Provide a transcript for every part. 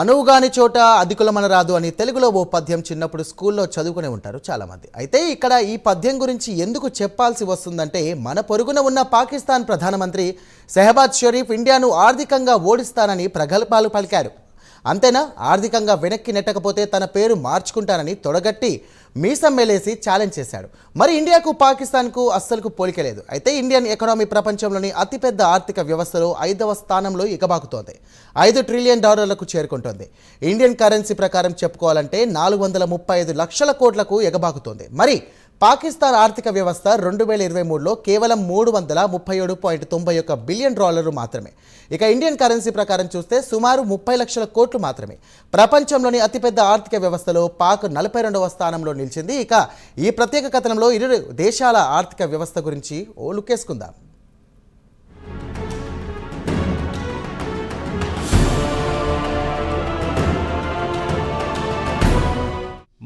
అనువుగాని చోట అధికులమన రాదు అని తెలుగులో ఓ పద్యం చిన్నప్పుడు స్కూల్లో చదువుకునే ఉంటారు చాలామంది. అయితే ఇక్కడ ఈ పద్యం గురించి ఎందుకు చెప్పాల్సి వస్తుందంటే మన పొరుగున ఉన్న పాకిస్తాన్ ప్రధానమంత్రి సెహబాజ్ షరీఫ్ ఇండియాను ఆర్థికంగా ఓడిస్తానని ప్రగల్భాలు పలికారు. అంతేనా? ఆర్థికంగా వెనక్కి నెట్టకపోతే తన పేరు మార్చుకుంటానని తొడగట్టి మీసం మేలేసి ఛాలెంజ్ చేశాడు. మరి ఇండియాకు పాకిస్తాన్కు అస్సలకు పోలిక లేదు. అయితే ఇండియన్ ఎకనామీ ప్రపంచంలోని అతిపెద్ద ఆర్థిక వ్యవస్థలో ఐదవ స్థానంలో ఇకబాకుతోంది. ఐదు ట్రిలియన్ డాలర్లకు చేరుకుంటోంది. ఇండియన్ కరెన్సీ ప్రకారం చెప్పుకోవాలంటే నాలుగు వందల ముప్పై ఐదు లక్షల కోట్లకు ఎగబాకుతోంది. మరి పాకిస్తాన్ ఆర్థిక వ్యవస్థ రెండు వేల ఇరవై మూడులో కేవలం మూడు వందల ముప్పై ఏడు పాయింట్ తొంభై ఒక్క బిలియన్ డాలర్లు మాత్రమే. ఇక ఇండియన్ కరెన్సీ ప్రకారం చూస్తే సుమారు ముప్పై లక్షల కోట్లు మాత్రమే. ప్రపంచంలోని అతిపెద్ద ఆర్థిక వ్యవస్థలో పాక్ నలభై రెండవ స్థానంలో నిలిచింది. ఇక ఈ ప్రత్యేక కథనంలో ఇరు దేశాల ఆర్థిక వ్యవస్థ గురించి ఓ లుక్కేసుకుందాం.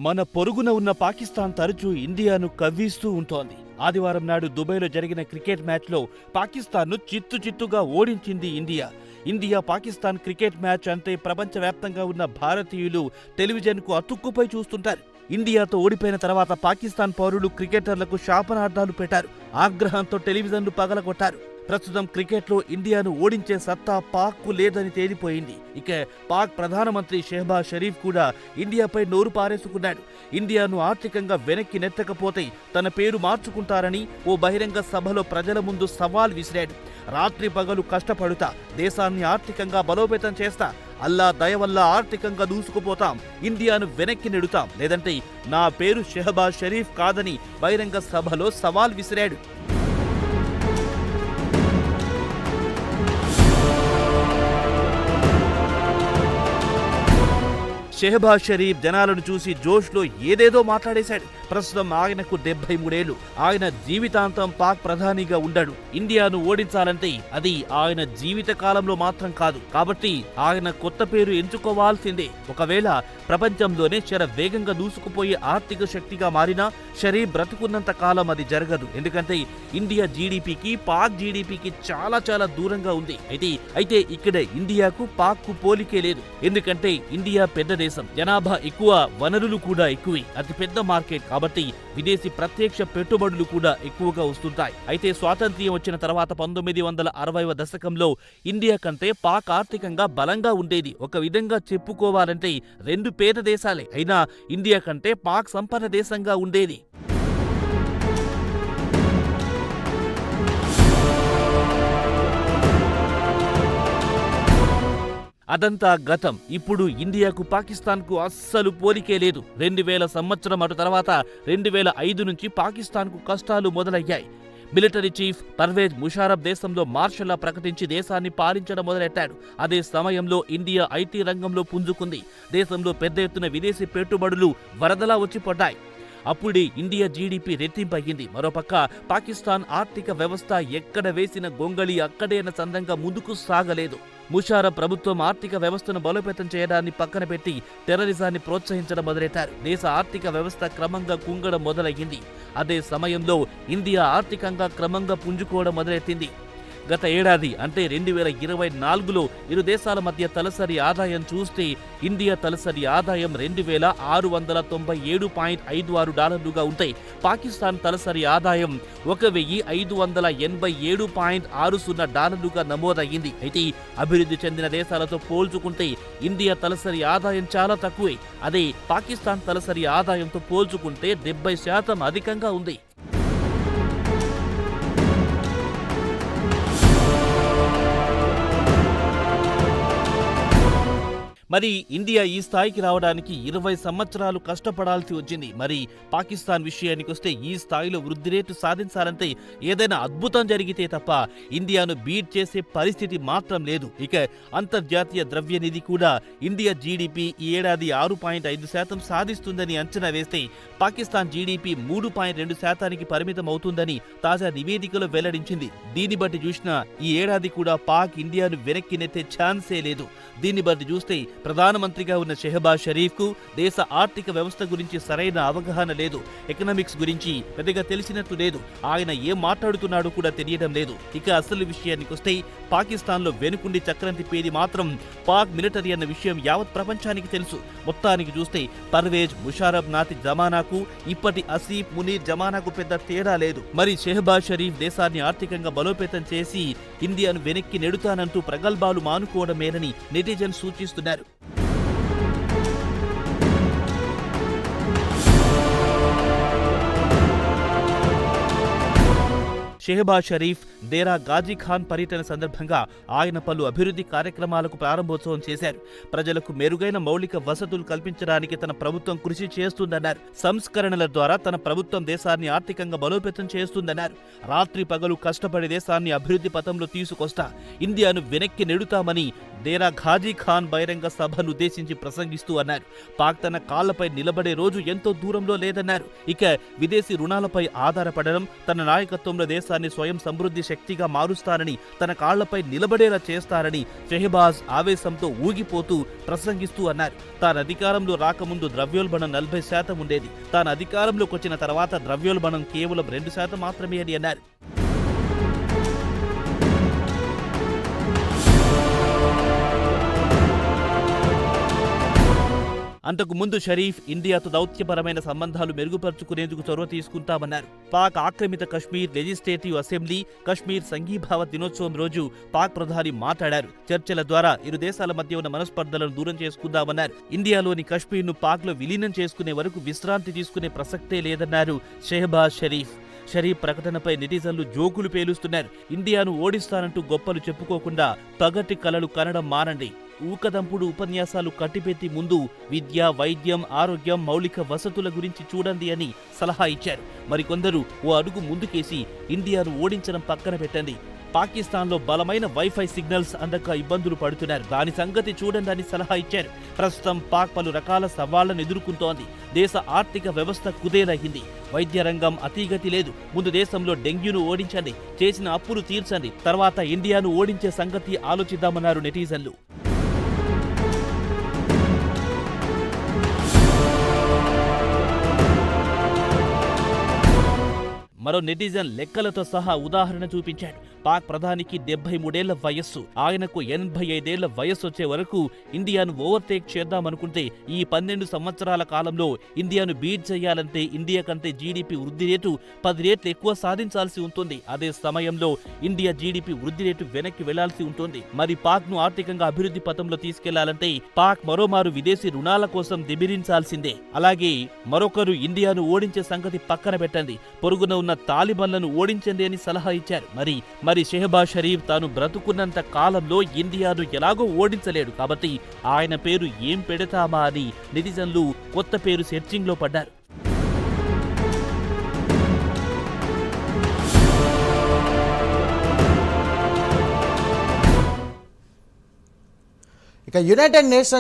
మన పొరుగున ఉన్న పాకిస్తాన్ తరచూ ఇండియాను కవ్విస్తూ ఉంటోంది. ఆదివారం నాడు దుబాయ్లో జరిగిన క్రికెట్ మ్యాచ్లో పాకిస్తాన్ను చిత్తు చిత్తుగా ఓడించింది India. India Pakistan cricket match అంటే ప్రపంచవ్యాప్తంగా ఉన్న భారతీయులు టెలివిజన్కు అతుక్కుపై చూస్తుంటారు. ఇండియాతో ఓడిపోయిన తర్వాత పాకిస్తాన్ పౌరులు క్రికెటర్లకు శాపనార్థాలు పెట్టారు. ఆగ్రహంతో టెలివిజన్లు పగలగొట్టారు. ప్రస్తుతం క్రికెట్లో ఇండియాను ఓడించే సత్తా పాక్కు లేదని తేలిపోయింది. ఇక పాక్ ప్రధానమంత్రి షెహబాజ్ షరీఫ్ కూడా ఇండియాపై నోరు పారేసుకున్నాడు. ఇండియాను ఆర్థికంగా వెనక్కి నెత్తకపోతే తన పేరు మార్చుకుంటారని ఓ బహిరంగ సభలో ప్రజల ముందు సవాల్ విసిరాడు. రాత్రి పగలు కష్టపడుతా దేశాన్ని ఆర్థికంగా బలోపేతం చేస్తా అల్లా దయ వల్ల ఆర్థికంగా దూసుకుపోతాం ఇండియాను వెనక్కి నెడుతాం లేదంటే నా పేరు షెహబాజ్ షరీఫ్ కాదని బహిరంగ సభలో సవాల్ విసిరాడు. షెహబాజ్ షరీఫ్ జనాలను చూసి జోష్లో ఏదేదో మాట్లాడేశాడు. ప్రస్తుతం ఆయనకు డెబ్బై మూడేళ్ళు ఆయన జీవితాంతం పాక్ ప్రధానిగా ఉండడు. ఇండియాను ఓడించాలంటే అది ఆయన జీవిత కాలంలో మాత్రం కాదు. కాబట్టి ఆయన కొత్త పేరు ఎంచుకోవాల్సిందే. ఒకవేళ ప్రపంచంలోనే శర వేగంగా దూసుకుపోయే ఆర్థిక శక్తిగా మారినా షరీఫ్ బ్రతుకున్నంత కాలం అది జరగదు. ఎందుకంటే ఇండియా జీడిపికి పాక్ జీడిపికి చాలా చాలా దూరంగా ఉంది. అయితే అయితే ఇక్కడ ఇండియాకు పాక్కు పోలికే లేదు. ఎందుకంటే ఇండియా పెద్ద దేశం. జనాభా ఎక్కువ వనరులు కూడా ఎక్కువే అతిపెద్ద మార్కెట్ కాబట్టి విదేశీ ప్రత్యక్ష పెట్టుబడులు కూడా ఎక్కువగా వస్తుంటాయి. అయితే స్వాతంత్ర్యం వచ్చిన తర్వాత పంతొమ్మిది వందల అరవైవ దశకంలో ఇండియా కంటే పాక్ ఆర్థికంగా బలంగా ఉండేది. ఒక విధంగా చెప్పుకోవాలంటే రెండు పేద దేశాలే. అయినా ఇండియా కంటే పాక్ సంపన్న దేశంగా ఉండేది. అదంతా గతం. ఇప్పుడు ఇండియాకు పాకిస్తాన్కు అస్సలు పోలికే లేదు. రెండు వేల సంవత్సరం అటు తర్వాత రెండు వేల ఐదు నుంచి పాకిస్తాన్కు కష్టాలు మొదలయ్యాయి. మిలిటరీ చీఫ్ పర్వేజ్ ముషారఫ్ దేశంలో మార్షల్లా ప్రకటించి దేశాన్ని పాలించడం మొదలెట్టాడు. అదే సమయంలో ఇండియా ఐటీ రంగంలో పుంజుకుంది. దేశంలో పెద్ద ఎత్తున విదేశీ పెట్టుబడులు వరదలా వచ్చి పడ్డాయి అప్పుడే ఇండియా జీడిపి రెట్టింపయ్యింది. మరోపక్క పాకిస్తాన్ ఆర్థిక వ్యవస్థ ఎక్కడ వేసిన గొంగళి అక్కడేన సందంగా ముందుకు సాగలేదు. ముషారా ప్రభుత్వం ఆర్థిక వ్యవస్థను బలోపేతం చేయడాన్ని పక్కన పెట్టి టెర్రరిజాన్ని ప్రోత్సహించడం మొదలెట్టారు. దేశ ఆర్థిక వ్యవస్థ క్రమంగా కుంగడం మొదలయ్యింది. అదే సమయంలో ఇండియా ఆర్థికంగా క్రమంగా పుంజుకోవడం మొదలెత్తింది గత ఏడాది అంటే రెండు వేల ఇరవై నాలుగులో ఇరు దేశాల మధ్య తలసరి ఆదాయం చూస్తే ఇండియా తలసరి ఆదాయం రెండు వేల ఆరు వందల తొంభై ఏడు పాయింట్ ఐదు ఆరు డాలర్లుగా ఉంటాయి. పాకిస్తాన్ తలసరి ఆదాయం ఒక వెయ్యి ఐదు వందల ఎనభై ఏడు పాయింట్ ఆరు సున్నా డాలర్లుగా నమోదయ్యింది. అయితే అభివృద్ధి చెందిన దేశాలతో పోల్చుకుంటే ఇండియా తలసరి ఆదాయం చాలా తక్కువే. అదే పాకిస్తాన్ తలసరి ఆదాయంతో పోల్చుకుంటే డెబ్బై శాతం అధికంగా ఉంది. మరి ఇండియా ఈ స్థాయికి రావడానికి ఇరవై సంవత్సరాలు కష్టపడాల్సి వచ్చింది. మరి పాకిస్తాన్ విషయానికి వస్తే ఈ స్థాయిలో వృద్ధి రేటు సాధించాలంటే ఏదైనా అద్భుతం జరిగితే తప్ప ఇండియాను బీట్ చేసే పరిస్థితి మాత్రం లేదు. ఇక అంతర్జాతీయ ద్రవ్య నిధి కూడా ఇండియా జీడిపి ఈ ఏడాది ఆరు పాయింట్ ఐదు శాతం సాధిస్తుందని అంచనా వేస్తే పాకిస్తాన్ జీడిపి మూడు పాయింట్ రెండు శాతానికి పరిమితం అవుతుందని తాజా నివేదికలో వెల్లడించింది. దీన్ని బట్టి చూసినా ఈ ఏడాది కూడా పాక్ ఇండియాను వెనక్కి నెత్తే ఛాన్సే లేదు. దీన్ని బట్టి చూస్తే ప్రధానమంత్రిగా ఉన్న షెహబాజ్ షరీఫ్కు దేశ ఆర్థిక వ్యవస్థ గురించి సరైన అవగాహన లేదు. ఎకనామిక్స్ గురించి పెద్దగా తెలిసినట్టు లేదు. ఆయన ఏం మాట్లాడుతున్నాడో కూడా తెలియడం లేదు. ఇక అసలు విషయానికి వస్తే పాకిస్తాన్లో వెనుకుండి చక్రం తిప్పేది మాత్రం పాక్ మిలిటరీ అన్న విషయం యావత్ ప్రపంచానికి తెలుసు. మొత్తానికి చూస్తే పర్వేజ్ ముషారబ్ నాతి జమానాకు ఇప్పటి అసీఫ్ మునీర్ జమానాకు పెద్ద తేడా లేదు. మరి షెహబాజ్ షరీఫ్ దేశాన్ని ఆర్థికంగా బలోపేతం చేసి ఇండియాను వెనక్కి నెడుతానంటూ ప్రగల్భాలు మానుకోవడమేనని నెటిజన్ సూచిస్తున్నారు. షెహబాజ్ షరీఫ్ దేరా గాజీ ఖాన్ పర్యటన సందర్భంగా ఆయన పలు అభివృద్ధి కార్యక్రమాలకు ప్రారంభోత్సవం చేశారు. ప్రజలకు మెరుగైన మౌలిక వసతులు కల్పించడానికి తన ప్రభుత్వం కృషి చేస్తుందన్నారు. సంస్కరణల ద్వారా తన ప్రభుత్వం దేశాన్ని ఆర్థికంగా బలోపేతం చేస్తుందన్నారు. రాత్రి పగలు కష్టపడి దేశాన్ని అభివృద్ధి పథంలో తీసుకొస్తా ఇండియాను వెనక్కి నెడుతామని దేరా ఘాజీ ఖాన్ బహిరంగ సభను ఉద్దేశించి ప్రసంగిస్తూ అన్నారు. పాక్ తన కాళ్ళపై నిలబడే రోజు ఎంతో దూరంలో లేదన్నారు. ఇక విదేశీ రుణాలపై ఆధారపడడం తన నాయకత్వంలో దేశాన్ని స్వయం సమృద్ధి శక్తిగా మారుస్తానని తన కాళ్ళపై నిలబడేలా చేస్తారని షెహబాజ్ ఆవేశంతో ఊగిపోతూ ప్రసంగిస్తూ అన్నారు. తాను అధికారంలో రాకముందు ద్రవ్యోల్బణం నలభై శాతం ఉండేది. తాను అధికారంలోకి వచ్చిన తర్వాత ద్రవ్యోల్బణం కేవలం రెండు శాతం మాత్రమే అని అన్నారు. అంతకు ముందు షరీఫ్ ఇండియాతో దౌత్యపరమైన సంబంధాలు మెరుగుపరుచుకునేందుకు చొరవ తీసుకుంటామన్నారు. పాక్ ఆక్రమిత కశ్మీర్ లెజిస్లేటివ్ అసెంబ్లీ కశ్మీర్ సంఘీభావ దినోత్సవం రోజు పాక్ ప్రధాని మాట్లాడారు. చర్చల ద్వారా ఇరు దేశాల మధ్య ఉన్న మనస్పర్ధలను దూరం చేసుకుందామన్నారు. ఇండియాలోని కశ్మీర్ను పాక్లో విలీనం చేసుకునే వరకు విశ్రాంతి తీసుకునే ప్రసక్తే లేదన్నారు షెహబాజ్ షరీఫ్. షరీఫ్ ప్రకటనపై నెటిజన్లు జోకులు పేలుస్తున్నారు. ఇండియాను ఓడిస్తానంటూ గొప్పలు చెప్పుకోకుండా పగటి కలలు కనడం మానండి. ఊకదంపుడు ఉపన్యాసాలు కట్టిపెట్టి ముందు విద్య వైద్యం ఆరోగ్యం మౌలిక వసతుల గురించి చూడండి అని సలహా ఇచ్చారు. మరికొందరు ఓ అడుగు ముందుకేసి ఇండియాను ఓడించడం పక్కన పెట్టండి. పాకిస్తాన్లో బలమైన వైఫై సిగ్నల్స్ అందక ఇబ్బందులు పడుతున్నారు. దాని సంగతి చూడండి అని సలహా ఇచ్చారు. ప్రస్తుతం పాక్ పలు రకాల సవాళ్ళను ఎదుర్కొంటోంది. దేశ ఆర్థిక వ్యవస్థ కుదేలయ్యింది వైద్య రంగం అతీగతి లేదు. ముందు దేశంలో డెంగ్యూను ఓడించండి. చేసిన అప్పులు తీర్చండి. తర్వాత ఇండియాను ఓడించే సంగతి ఆలోచిద్దామన్నారు నెటిజన్లు. మరో నెటిజన్ లెక్కలతో సహా ఉదాహరణ చూపించాడు. పాక్ ప్రధానికి డెబ్బై మూడేళ్ళ వయస్సు. ఆయనకు ఎనభై ఐదేళ్ళ వయస్సు వచ్చే వరకు ఇండియాను ఓవర్టేక్ చేద్దామనుకుంటే ఈ పన్నెండు సంవత్సరాల కాలంలో ఇండియాను బీట్ చేయాలంటే ఇండియా కంటే జీడీపీ వృద్ధి రేటు పది రేట్లు ఎక్కువ సాధించాల్సి ఉంటుంది. అదే సమయంలో ఇండియా జీడీపీ వృద్ధి రేటు వెనక్కి వెళ్ళాల్సి ఉంటుంది. మరి పాక్ను ఆర్థికంగా అభివృద్ధి పథంలో తీసుకెళ్ళాలంటే పాక్ మరోమారు విదేశీ రుణాల కోసం దిబిరించాల్సిందే. అలాగే మరొకరు ఇండియాను ఓడించే సంగతి పక్కన పెట్టండి. పొరుగున ఉన్న తాలిబన్లను ఓడించండి అని సలహా ఇచ్చారు. మరి మరి షెహబాజ్ షరీఫ్ తాను బ్రతుకున్నంత కాలంలో ఇండియాను ఎలాగో ఓడించలేడు కాబట్టి ఆయన పేరు ఏం పెడతామా అని నెటిజన్లు కొత్త పేరు సెర్చింగ్లో పడ్డారు. ఇక యునైటెడ్ నేషన్స్